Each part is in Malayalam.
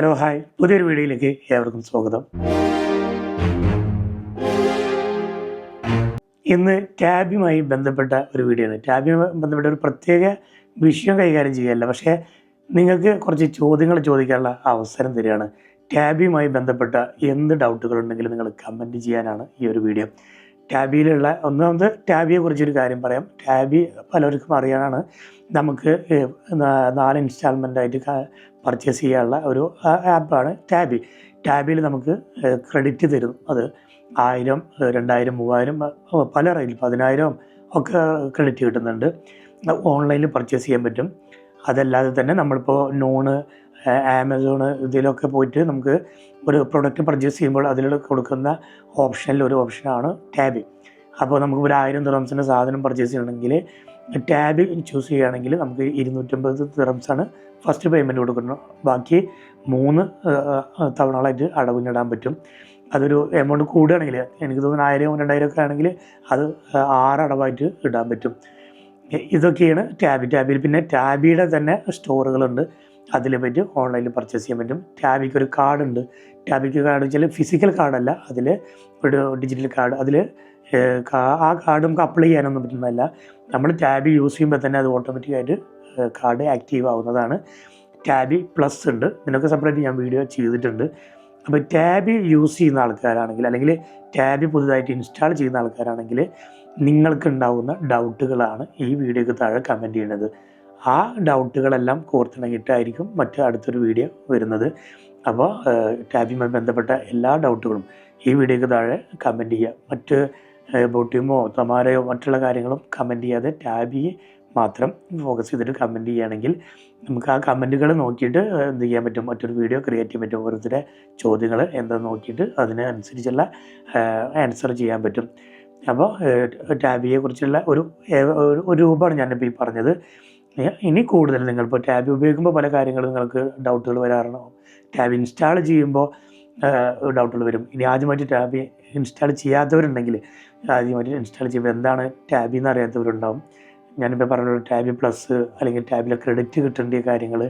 Hello hi. പുതിയൊരു വീഡിയോയിലേക്ക് ഏവർക്കും സ്വാഗതം. ഇന്ന് ടാബിയുമായി ബന്ധപ്പെട്ട ഒരു വീഡിയോ ആണ്. ടാബിയുമായി ബന്ധപ്പെട്ട ഒരു പ്രത്യേക വിഷയം കൈകാര്യം ചെയ്യുകയല്ല. പക്ഷേ നിങ്ങൾക്ക് കുറച്ച് ചോദ്യങ്ങൾ ചോദിക്കാനുള്ള അവസരം തരികയാണ്. ടാബിയുമായി ബന്ധപ്പെട്ട എന്ത് ഡൗട്ടുകൾ ഉണ്ടെങ്കിലും നിങ്ങൾ കമന്റ് ചെയ്യാനാണ് ഈ ഒരു വീഡിയോ. ടാബിയിലുള്ള ഒന്നാമത് ടാബിയെ കുറിച്ചൊരു കാര്യം പറയാം. ടാബി പലർക്കും അറിയാനാണ്. നമുക്ക് നാല് ഇൻസ്റ്റാൾമെന്റ് ആയിട്ട് പർച്ചേസ് ചെയ്യാനുള്ള ഒരു ആപ്പാണ് ടാബി ടാബിൽ നമുക്ക് ക്രെഡിറ്റ് തരും. അത് ആയിരം രണ്ടായിരം മൂവായിരം പല റേറ്റിൽ പതിനായിരം ഒക്കെ ക്രെഡിറ്റ് കിട്ടുന്നുണ്ട്. ഓൺലൈനിൽ പർച്ചേസ് ചെയ്യാൻ പറ്റും. അതല്ലാതെ തന്നെ നമ്മളിപ്പോൾ നോണ് ആമസോൺ ഇതിലൊക്കെ പോയിട്ട് നമുക്ക് ഒരു പ്രൊഡക്റ്റ് പർച്ചേസ് ചെയ്യുമ്പോൾ അതിൽ കൊടുക്കുന്ന ഓപ്ഷനിൽ ഒരു ഓപ്ഷനാണ് ടാബി അപ്പോൾ നമുക്ക് ഒരു ആയിരം സാധനം പർച്ചേസ് ചെയ്യണമെങ്കിൽ ടാബ് ചൂസ് ചെയ്യുകയാണെങ്കിൽ നമുക്ക് ഇരുന്നൂറ്റമ്പത് തിറംസാണ് ഫസ്റ്റ് പേയ്മെന്റ് കൊടുക്കുന്നത്. ബാക്കി മൂന്ന് തവണകളായിട്ട് അടവിനിടാൻ പറ്റും. അതൊരു എമൗണ്ട് കൂടുകയാണെങ്കിൽ എനിക്ക് തോന്നുന്നു ആയിരം രണ്ടായിരം ഒക്കെ ആണെങ്കിൽ അത് ആറ് അടവായിട്ട് ഇടാൻ പറ്റും. ഇതൊക്കെയാണ് ടാബി ടാബിൽ പിന്നെ ടാബിയുടെ തന്നെ സ്റ്റോറുകളുണ്ട്. അതിൽ പറ്റി ഓൺലൈനിൽ പർച്ചേസ് ചെയ്യാൻ പറ്റും. ടാബിക്ക് ഒരു കാർഡുണ്ട് ടാബിക്ക് കാർഡ് വെച്ചാൽ ഫിസിക്കൽ കാർഡല്ല അതിൽ ഒരു ഡിജിറ്റൽ കാർഡ് അതിൽ ആ കാർഡ് നമുക്ക് അപ്ലൈ ചെയ്യാനൊന്നും പറ്റുന്നതല്ല. നമ്മൾ ടാബ് യൂസ് ചെയ്യുമ്പോൾ തന്നെ അത് ഓട്ടോമാറ്റിക്കായിട്ട് കാർഡ് ആക്റ്റീവ് ആവുന്നതാണ്. ടാബി പ്ലസ് ഉണ്ട്. ഇതിനൊക്കെ സെപ്പറേറ്റ് ഞാൻ വീഡിയോ ചെയ്തിട്ടുണ്ട്. അപ്പോൾ ടാബ് യൂസ് ചെയ്യുന്ന ആൾക്കാരാണെങ്കിൽ അല്ലെങ്കിൽ ടാബ് പുതുതായിട്ട് ഇൻസ്റ്റാൾ ചെയ്യുന്ന ആൾക്കാരാണെങ്കിൽ നിങ്ങൾക്ക് ഉണ്ടാവുന്ന ഡൗട്ടുകളാണ് ഈ വീഡിയോക്ക് താഴെ കമന്റ് ചെയ്യുന്നത്. ആ ഡൗട്ടുകളെല്ലാം കോർത്തിണങ്ങിയിട്ടായിരിക്കും മറ്റ് അടുത്തൊരു വീഡിയോ വരുന്നത്. അപ്പോൾ ടാബിയുമായി ബന്ധപ്പെട്ട എല്ലാ ഡൗട്ടുകളും ഈ വീഡിയോക്ക് താഴെ കമന്റ് ചെയ്യുക. മറ്റ് ബോട്ടിയുമോ തമാരയോ മറ്റുള്ള കാര്യങ്ങളും കമന്റ് ചെയ്യാതെ ടാബിയെ മാത്രം ഫോക്കസ് ചെയ്തിട്ട് കമന്റ് ചെയ്യുകയാണെങ്കിൽ നമുക്ക് ആ കമന്റുകൾ നോക്കിയിട്ട് എന്ത് ചെയ്യാൻ പറ്റും? മറ്റൊരു വീഡിയോ ക്രിയേറ്റ് ചെയ്യാൻ പറ്റും? ഓരോരുത്തരുടെ ചോദ്യങ്ങൾ എന്താണെന്ന് നോക്കിയിട്ട് അതിനനുസരിച്ചുള്ള ആൻസർ ചെയ്യാൻ പറ്റും. അപ്പോൾ ടാബിയെ കുറിച്ചുള്ള ഒരു ഒരു- രൂപമാണ് ഞാനിപ്പോൾ ഈ പറഞ്ഞത്. ഇനി കൂടുതൽ നിങ്ങളിപ്പോൾ ടാബ് ഉപയോഗിക്കുമ്പോൾ പല കാര്യങ്ങളും നിങ്ങൾക്ക് ഡൗട്ടുകൾ വരാറുണ്ടോ ടാബ് ഇൻസ്റ്റാൾ ചെയ്യുമ്പോൾ ഡൗട്ടുകൾ വരും. ഇനി ആദ്യമായിട്ട് ടാബ് ഇൻസ്റ്റാൾ ചെയ്യാത്തവരുണ്ടെങ്കിൽ ആദ്യമായിട്ട് ഇൻസ്റ്റാൾ ചെയ്യുമ്പോൾ എന്താണ് ടാബി എന്ന് അറിയാത്തവരുണ്ടാവും. ഞാനിപ്പോൾ പറഞ്ഞ ടാബി പ്ലസ് അല്ലെങ്കിൽ ടാബിലെ ക്രെഡിറ്റ് കിട്ടേണ്ട കാര്യങ്ങൾ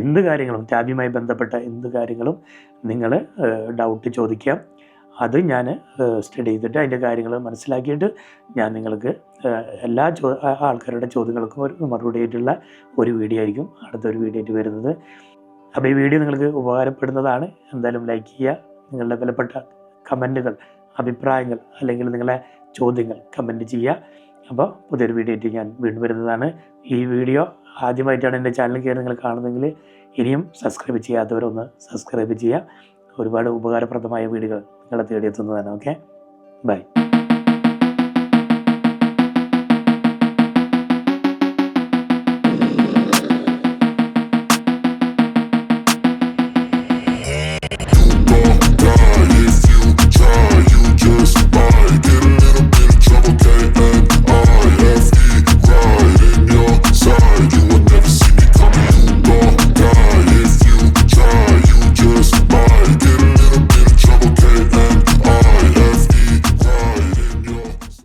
എന്ത് കാര്യങ്ങളും ടാബിയുമായി ബന്ധപ്പെട്ട എന്ത് കാര്യങ്ങളും നിങ്ങൾ ഡൗട്ട് ചോദിക്കാം. അത് ഞാൻ സ്റ്റഡി ചെയ്തിട്ട് അതിന്റെ കാര്യങ്ങൾ മനസ്സിലാക്കിയിട്ട് ഞാൻ നിങ്ങൾക്ക് എല്ലാ ചോ ആൾക്കാരുടെ ചോദ്യങ്ങൾക്കും ഒരു മറുപടി ആയിട്ടുള്ള ഒരു വീഡിയോ ആയിരിക്കും അടുത്തൊരു വീഡിയോ ആയിട്ട് വരുന്നത്. അപ്പോൾ ഈ വീഡിയോ നിങ്ങൾക്ക് ഉപകാരപ്പെടുന്നതാണ്. എന്തായാലും ലൈക്ക് ചെയ്യുക. നിങ്ങളുടെ വിലപ്പെട്ട കമന്റുകൾ അഭിപ്രായങ്ങൾ അല്ലെങ്കിൽ നിങ്ങളെ ചോദ്യങ്ങൾ കമന്റ് ചെയ്യുക. അപ്പോൾ പുതിയൊരു വീഡിയോ ഞാൻ വീണ്ടും വരുന്നതാണ്. ഈ വീഡിയോ ആദ്യമായിട്ടാണ് എന്റെ ചാനൽ കയറി നിങ്ങൾ കാണുന്നതെങ്കിൽ ഇനിയും സബ്സ്ക്രൈബ് ചെയ്യാത്തവരൊന്ന് സബ്സ്ക്രൈബ് ചെയ്യുക. ഒരുപാട് ഉപകാരപ്രദമായ വീഡിയോകൾ നിങ്ങളെ തേടിയെത്തുന്നതാണ് ഓക്കെ? ബൈ.